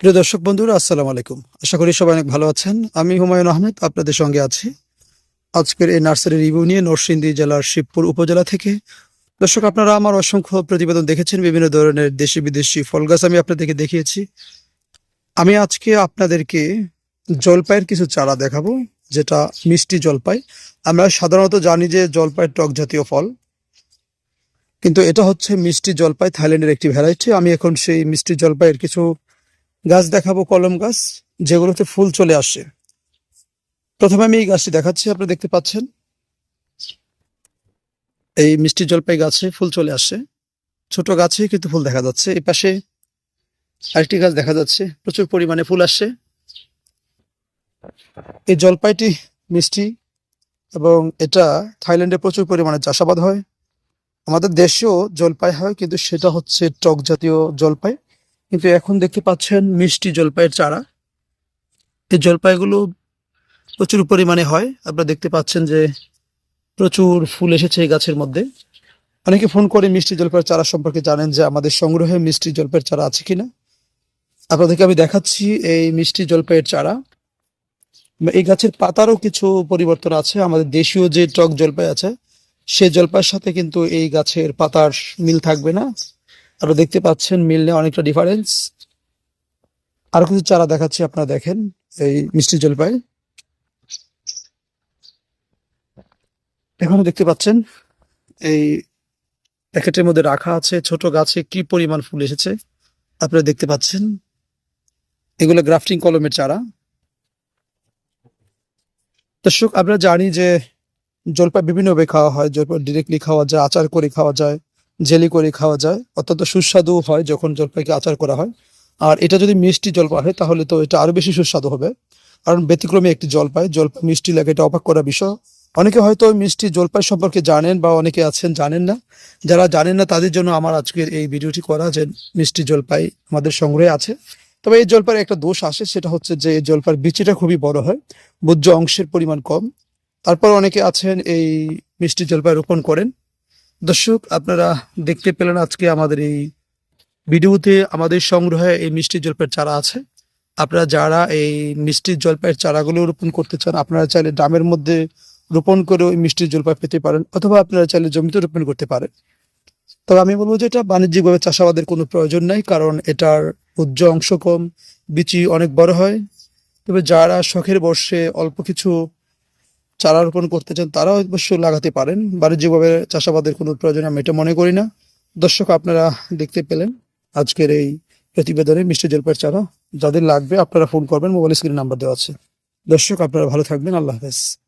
প্রিয় দর্শক বন্ধুরা, আসসালামু আলাইকুম। আশা করি সবাই অনেক ভালো আছেন। আমি হুমায়ুন আহমেদ, আপনাদের সঙ্গে আছি। আজকের এই নার্সারি রিভিউ নিয়ে নরসিংদী জেলার শিবপুর উপজেলা থেকে। দর্শক, আপনারা আমার অসংখ্য প্রতিবেদন দেখেছেন, বিভিন্ন ধরনের দেশি বিদেশি ফল গাছ আমি আপনাদেরকে দেখিয়েছি। আমি আজকে আপনাদেরকে জলপাইয়ের কিছু চারা দেখাবো, যেটা মিষ্টি জলপাই। আমরা সাধারণত জানি যে জলপাই টক জাতীয় ফল। কিন্তু এটা হচ্ছে মিষ্টি জলপাই থাইল্যান্ডের একটি ভ্যারাইটি। আমি এখন সেই মিষ্টি জলপাইয়ের কিছু গাছ দেখাবো, কলম গাছ, যেগুলোতে ফুল চলে আসে। প্রথমে আমি এই গাছটি দেখাচ্ছি আপনারা দেখতে পাচ্ছেন। এই মিষ্টি জলপাই গাছে ফুল চলে আসে। ছোট গাছে কিন্তু ফুল দেখা যাচ্ছে। এই পাশে আরেকটি গাছ দেখা যাচ্ছে, প্রচুর পরিমাণে ফুল আসছে এই জলপাইটি মিষ্টি এবং এটা থাইল্যান্ডে প্রচুর পরিমাণে চাষাবাদ হয়। আমাদের দেশেও জলপাই হয়, কিন্তু সেটা হচ্ছে টক জাতীয় জলপাই। কিন্তু এখন দেখতে পাচ্ছেন মিষ্টি জলপাইয়ের চারা। এই জলপাইগুলো প্রচুর পরিমাণে হয়। আপনারা দেখতে পাচ্ছেন যে প্রচুর ফুল এসেছে এই গাছের মধ্যে। অনেকে ফোন করে মিষ্টি জলপাইয়ের চারা সম্পর্কে জানেন যে আমাদের সংগ্রহে মিষ্টি জলপাইয়ের চারা আছে কিনা। আপনাদেরকে আমি দেখাচ্ছি এই মিষ্টি জলপাইয়ের চারা। এই গাছের পাতারও কিছু পরিবর্তন আছে। আমাদের দেশীয় যে টক জলপাই আছে সেই জলপাইয়ের সাথে কিন্তু এই গাছের পাতার মিল থাকবে না। আপনারা দেখতে পাচ্ছেন মিল নিয়ে অনেকটা ডিফারেন্স আরও কিছু চারা দেখাচ্ছি, আপনারা দেখেন এই মিষ্টি জলপাই। এখানে দেখতে পাচ্ছেন এই প্যাকেটের মধ্যে রাখা আছে ছোট গাছে কি পরিমাণ ফুল এসেছে। আপনারা দেখতে পাচ্ছেন এগুলো গ্রাফটিং কলমের চারা। দর্শক, আমরা জানি যে জলপাই বিভিন্নভাবে খাওয়া হয়, জলপাই ডিরেক্টলি খাওয়া যায়, আচার করে খাওয়া যায়। জেলি করে খাওয়া যায়। অত্যন্ত সুস্বাদু হয় যখন জলপাইকে আচার করা হয়। আর এটা যদি মিষ্টি জলপাই হয়, তাহলে তো এটা আরও বেশি সুস্বাদু হবে। কারণ ব্যতিক্রমী একটি জলপাই জলপাই মিষ্টি লাগে, এটা অবাক করা বিষয়। অনেকে হয়তো মিষ্টি জলপাই সম্পর্কে জানেন বা অনেকে আছেন, জানেন না। যারা জানেন না, তাদের জন্য আমার আজকের এই ভিডিওটি করা যে মিষ্টি জলপাই আমাদের সংগ্রহে আছে। তবে এই জলপাইয়ের একটা দোষ আসে, সেটা হচ্ছে যে এই জলপাইয়ের বিচিটা খুবই বড় হয়, ভোজ্য অংশের পরিমাণ কম। তারপর অনেকে আছেন এই মিষ্টি জলপাই রোপণ করেন। দর্শক, আপনারা দেখতে পেলেন আজকে আমাদের এই ভিডিওতে আমাদের সংগ্রহে এই মিষ্টি জলপাইয়ের চারা আছে। আপনারা যারা এই মিষ্টি জলপাইয়ের চারাগুলো রোপণ করতে চান, আপনারা চাইলে ড্রামের মধ্যে রোপণ করে ওই মিষ্টি জলপাই পেতে পারেন, অথবা আপনারা চাইলে জমিতে রোপণ করতে পারেন। তবে আমি বলব যে এটা বাণিজ্যিকভাবে চাষাবাদের কোনো প্রয়োজন নাই, কারণ এটার উজ্জ্ব অংশ কম, বিচি অনেক বড় হয়। তবে যারা শখের বর্ষে অল্প কিছু চারা রোপণ করতে চান, তারাও অবশ্য লাগাতে পারেন। বাণিজ্যিকভাবে চাষাবাদের কোনো প্রয়োজন আমি এটা মনে করি না। দর্শক, আপনারা দেখতে পেলেন আজকের এই প্রতিবেদনে মিষ্টি জলপাইয়ের চারা। যাদের লাগবে আপনারা ফোন করবেন, মোবাইল স্ক্রিন নাম্বার দেওয়া আছে। দর্শক, আপনারা ভালো থাকবেন। আল্লাহ হাফেজ।